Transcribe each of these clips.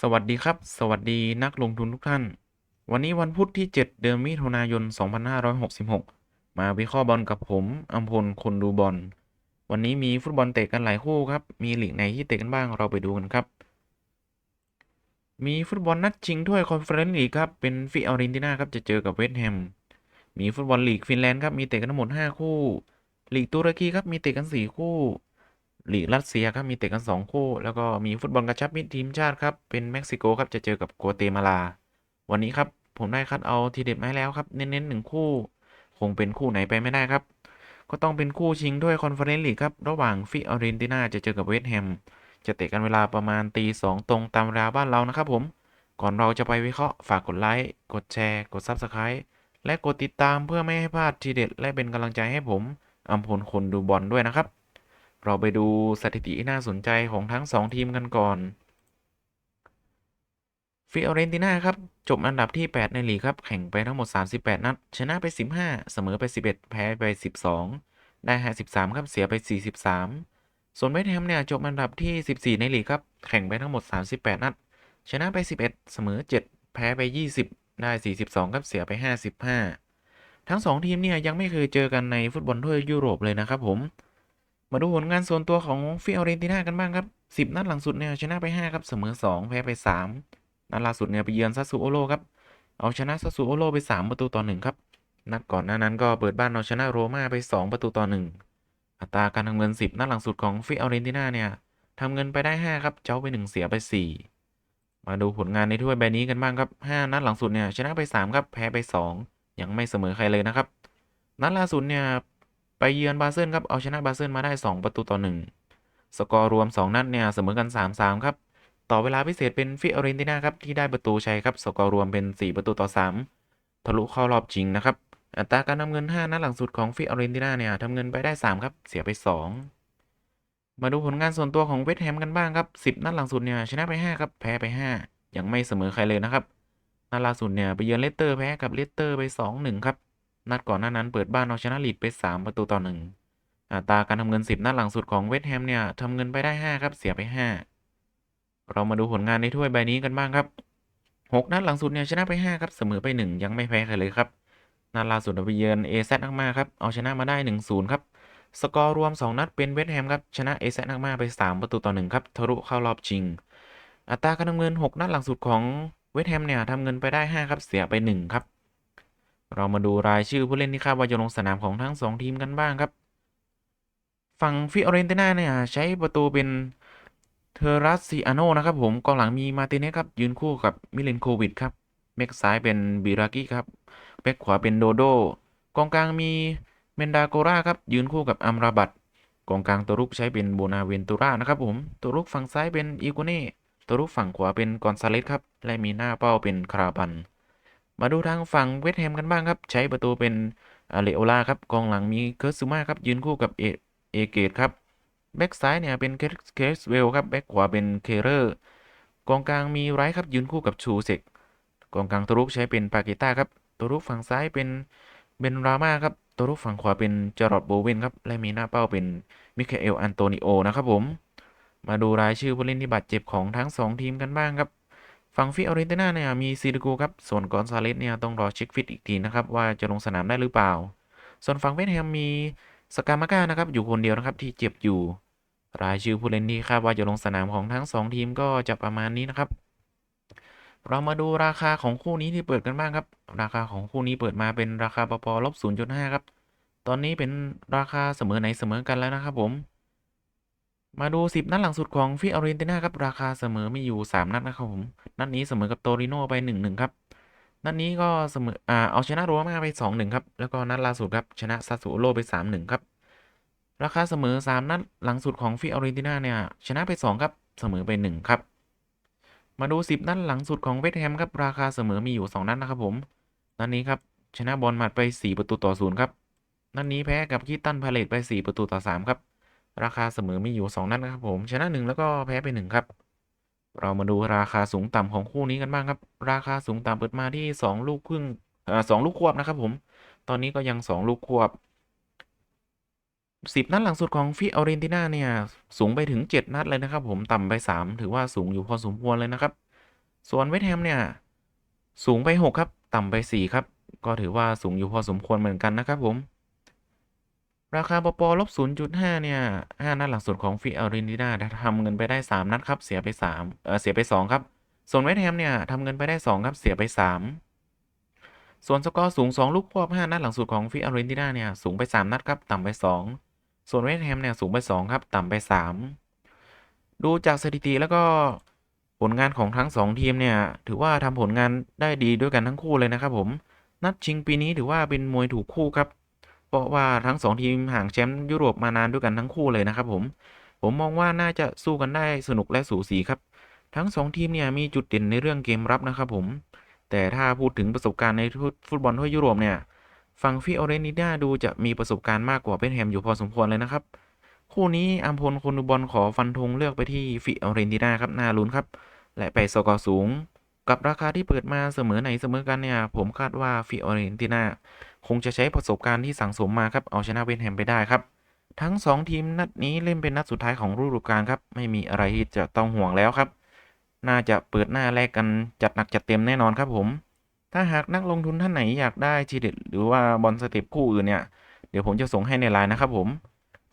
สวัสดีครับ สวัสดีนักลงทุนทุกท่าน วันนี้วันพุธที่ 7 เดือนมิถุนายน 2566 มาวิเคราะห์บอลกับผมอัมพลคนดูบอล วันนี้มีฟุตบอลเตะกันหลายคู่ครับ มีหลีกไหนที่เตะกันบ้างเราไปดูกันครับ มีฟุตบอลนัดชิงถ้วยคอนเฟอเรนซ์ลีกครับ เป็นฟิออรินติน่าครับจะเจอกับเวสต์แฮม มีฟุตบอลลีกฟินแลนด์ครับมีเตะกันทั้งหมด 5 คู่ลีกตุรกีครับมีเตะกัน 4 คู่ ลีกรัสเซียครับมีเตะกัน 2 คู่ แล้วก็มีฟุตบอลกระชับมิตรทีมชาติครับเป็นเม็กซิโกครับจะเจอกับกัวเตมาลา วันนี้ครับผมได้คัดเอาทีเด็ดมาแล้วครับเน้นๆหนึ่งคู่ คงเป็นคู่ไหนไปไม่ได้ครับ ก็ต้องเป็นคู่ชิงด้วยคอนเฟอเรนซ์ลีกครับระหว่างฟิออรินติน่าจะเจอกับเวสต์แฮมจะเตะกันเวลาประมาณตีสองตรงตามเวลาบ้านเรานะครับผมก่อนเราจะไปวิเคราะห์ฝากกดไลค์กดแชร์กด Subscribe และกดติดตามเพื่อไม่ให้พลาดทีเด็ด และเป็นกำลังใจให้ผมอัมพลคนดูบอลด้วยนะครับ เราไปดูสถิติที่น่าสนใจของทั้ง 2 ทีมกันก่อนฟิออเรนติน่าครับ จบอันดับที่ 8 ในลีกครับ แข่งไปทั้งหมด 38 นัด ชนะไป 15 เสมอไป 11 แพ้ไป 12 ได้ 53 ครับ เสียไป 43 ส่วนเวสต์แฮมเนี่ย จบอันดับที่ 14 ในลีกครับ แข่งไปทั้งหมด 38 นัด ชนะไป 11 เสมอ 7 แพ้ไป 20 ได้ 42 ครับ เสียไป 55 ทั้ง 2 ทีมเนี่ยยังไม่เคยเจอกันในฟุตบอลถ้วยยุโรปเลยนะครับผม มาดูผลงานส่วนตัวของฟิออเรนติน่ากันบ้างครับ 10 นัดหลังสุดเนี่ยชนะไป 5 ครับ เสมอ 2 แพ้ไป 3 นัดล่าสุดเนี่ยไปเยือนซาซูโอโรครับ เอาชนะซาซูโอโรไป 3 ประตูต่อ 1 ครับ นัดก่อนหน้านั้นก็เปิดบ้านเอาชนะโรม่าไป 2 ประตูต่อ 1 อัตราการทำเงิน 10 นัดหลังสุดของฟิออเรนติน่าเนี่ยทำเงินไปได้ 5 ครับ เจ้าไป 1 เสียไป 4 มาดูผลงานในถ้วยใบนี้กันบ้างครับ 5 นัดหลังสุดเนี่ยชนะไป 3 ครับ แพ้ไป 2 ยังไม่เสมอใครเลยนะครับ นัดล่าสุดเนี่ย ไปเยือนบาเซิลครับ เอาชนะบาเซิลมาได้ 2 ประตูต่อ 1 สกอร์รวม 2 นัดเนี่ยเสมอกัน 3-3 ครับ ต่อเวลาพิเศษเป็นฟิออเรนตินาครับ ที่ได้ประตูชัยครับ สกอร์รวมเป็น 4 ประตูต่อ 3 ทะลุเข้ารอบชิงนะครับ อัตราการทำเงิน 5 นัดหลังสุดของฟิออเรนตินาเนี่ยทำเงินไปได้ 3 ครับ เสียไป 2 มาดูผลงานส่วนตัวของเวสต์แฮมกันบ้างครับ10 นัดหลังสุดเนี่ยชนะไป 5 ครับ แพ้ไป 5 ยังไม่เสมอใครเลยนะครับนัดล่าสุดเนี่ยไปเยือนเลสเตอร์แพ้กับเลสเตอร์ไป 2-1 ครับ นัดก่อนหน้านั้นเปิดบ้านเอาชนะลีดไป 3 ประตูต่อ1อัตราการทำเงิน 10 นัดหลังสุดของเวสต์แฮมเนี่ยทำเงินไปได้ 5 ครับ เสียไป 5 เรามาดูผลงานในถ้วยใบนี้กันบ้างครับ 6 นัดหลังสุดเนี่ยชนะไป 5 ครับ เสมอไป 1 ยังไม่แพ้ใครเลยครับนัดล่าสุดไปเยือนเอซนักมาครับเอาชนะมาได้ 1-0 ครับ สกอร์รวม 2 นัดเป็นเวสต์แฮมครับชนะเอซนักมาไป 3 ประตูต่อ1ครับทะลุเข้ารอบชิง อัตราการทำเงิน 6 นัดหลังสุดของเวสต์แฮมเนี่ยทำเงินไปได้ 5 ครับเสียไป 1 ครับ เรามาดูรายชื่อผู้เล่นที่คาดว่าจะลงสนามของทั้ง 2 ทีมกันบ้างครับ ฝั่งฟิออเรนติน่าเนี่ยใช้ประตูเป็นเทอรัสซิอาโนนะครับผมกองหลังมีมาติเนสครับ ยืนคู่กับมิเลนโควิดครับแบ็กซ้ายเป็นบิรากิครับแบ็กขวาเป็นโดโดกองกลางมีเมนดาโกราครับ ยืนคู่กับอัมราบัตกองกลางตัวรุกใช้เป็นโบนาเวนตูรานะครับผมตัวรุกฝั่งซ้ายเป็นอีโกเน่ตัวรุกฝั่งขวาเป็นกอนซาเลสครับ และมีหน้าเป้าเป็นคาราบัน มาดูทางฝั่งเวสต์แฮมกันบ้างครับ ใช้ประตูเป็นอเลโอลาครับกองหลังมีเคิร์ซูมาครับยืนคู่กับเอเอเกตครับแบ็กซ้ายเนี่ยเป็นเคสเวลครับแบ็กขวาเป็นเคเรอร์กองกลางมีไรครับยืนคู่กับชูเซกกองกลางตัวรุกใช้เป็นปาเกต้าครับตัวรุกฝั่งซ้ายเป็นเบนรามาครับตัวรุกฝั่งขวาเป็นจารอดโบเวนครับและมีหน้าเป้าเป็นมิคาเอลอันโตนิโอนะครับผมมาดูรายชื่อผู้เล่นที่บาดเจ็บของทั้ง 2 ทีมกันบ้างครับ ฝั่งฟิออเรนติน่าเนี่ยมีซิลิโกครับ ส่วนกอนซาเลสเนี่ยต้องรอเช็คฟิตอีกทีนะครับ ว่าจะลงสนามได้หรือเปล่า ส่วนฝั่งเวสแฮมมีสกามาก้านะครับอยู่คนเดียวนะครับที่เจ็บอยู่ รายชื่อผู้เล่นที่คาดว่าจะลงสนามของทั้ง 2 ทีมก็จะประมาณนี้นะครับ เรามาดูราคาของคู่นี้ที่เปิดกันบ้างครับ ราคาของคู่นี้เปิดมาเป็นราคาปปลบ0.5ครับ ตอนนี้เป็นราคาเสมอไหนเสมอกันแล้วนะครับผม มาดู 10 นัดหลังสุดของฟิออเรนติน่าครับ ราคาเสมอมีอยู่ 3 นัดนะครับผม นัดนี้เสมอกับโตริโนไป 1-1 ครับ นัดนี้ก็เสมออ่าเอาชนะโรม่าไป 2-1 ครับ แล้วก็นัดล่าสุดครับ ชนะซาซูโอโรไป 3-1 ครับ ราคาเสมอ 3 นัดหลังสุดของฟิออเรนติน่าเนี่ยชนะไป 2 ครับ เสมอไป 1 ครับ มาดู 10 นัดหลังสุดของเวสต์แฮมครับราคาเสมอมีอยู่ 2 นัดนะครับผม นัดนี้ครับชนะบอลมัดไป 4 ประตูต่อ 0 ครับ นัดนี้แพ้กับคีตันพาเลตไป 4 ประตูต่อ 3 ครับ ราคาเสมอมีอยู่ 2 นัดนะครับผมชนะ 1 แล้วก็แพ้ไป 1 ครับ เรามาดูราคาสูงต่ำของคู่นี้กันบ้างครับ ราคาสูงต่ำเปิดมาที่ 2 ลูกครึ่งเอ่อสลูกควบนะครับผม ตอนนี้ก็ยัง 2 ลูกควบ 10 นัดหลังสุดของฟิออเรนติน่าเนี่ย สูงไปถึง 7 นัดเลยนะครับผมต่ำไป 3 ถือว่าสูงอยู่พอสมควรเลยนะครับ ส่วนเวสแฮมเนี่ย สูงไป 6 ครับ ต่ำไป 4 ครับ ก็ถือว่าสูงอยู่พอสมควรเหมือนกันนะครับผม ราคาปปลบ 0.5 เนี่ย 5 นัดหลังสุดของฟิออรินตินาทำเงินไปได้ 3 นัดครับ เสียไป3เออเสียไป 2 ครับ ส่วนเวสต์แฮมเนี่ยทำเงินไปได้ 2 ครับ เสียไป 3 ส่วนสกอร์สูง 2 ลูกควบ 5 นัดหลังสุดของฟิออรินตินาเนี่ย สูงไป 3 นัดครับ ต่ำไป 2 ส่วนเวสต์แฮมเนี่ย สูงไป 2 ครับ ต่ำไป 3 ดูจากสถิติแล้วก็ผลงานของทั้ง 2 ทีมเนี่ย ถือว่าทำผลงานได้ดีด้วยกันทั้งคู่เลยนะครับผม นัดชิงปีนี้ถือว่าเป็นมวยถูกคู่ครับ เพราะว่าทั้ง 2 ทีมห่างแชมป์ยุโรปมานานด้วยกันทั้งคู่เลยนะครับผม ผมมองว่าน่าจะสู้กันได้สนุกและสูสีครับ ทั้ง 2 ทีมเนี่ยมีจุดเด่นในเรื่องเกมรับนะครับผม แต่ถ้าพูดถึงประสบการณ์ในฟุตบอลทั่วยุโรปเนี่ยฝั่งฟิออเรนติน่าดูจะมีประสบการณ์มากกว่าเบนแฮมอยู่พอสมควรเลยนะครับ คู่นี้อัมพลคนดูบอลขอฟันธงเลือกไปที่ฟิออเรนติน่าครับน่าลุ้นครับ และไปสกอร์สูง กับราคาที่เปิดมาเสมอไหนเสมอกันเนี่ย ผมคาดว่าฟิออเรนติน่าคงจะใช้ประสบการณ์ที่สั่งสมมาครับ เอาชนะเวนแฮมไปได้ครับ ทั้ง 2 ทีมนัดนี้เล่นเป็นนัดสุดท้ายของฤดูกาลครับ ไม่มีอะไรที่จะต้องห่วงแล้วครับ น่าจะเปิดหน้าแลกกันจัดหนักจัดเต็มแน่นอนครับผม ถ้าหากนักลงทุนท่านไหนอยากได้ทีเด็ดหรือว่าบอลสเต็ปคู่อื่นเนี่ย เดี๋ยวผมจะส่งให้ในไลน์นะครับผม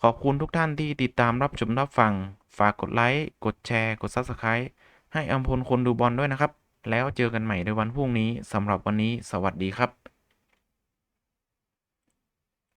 ขอบคุณทุกท่านที่ติดตามรับชมรับฟัง ฝากกดไลค์ กดแชร์ กด Subscribe ให้อัมพลคนดูบอลด้วยนะครับ แล้วเจอกันใหม่ในวันพรุ่งนี้สำหรับวันนี้สวัสดีครับ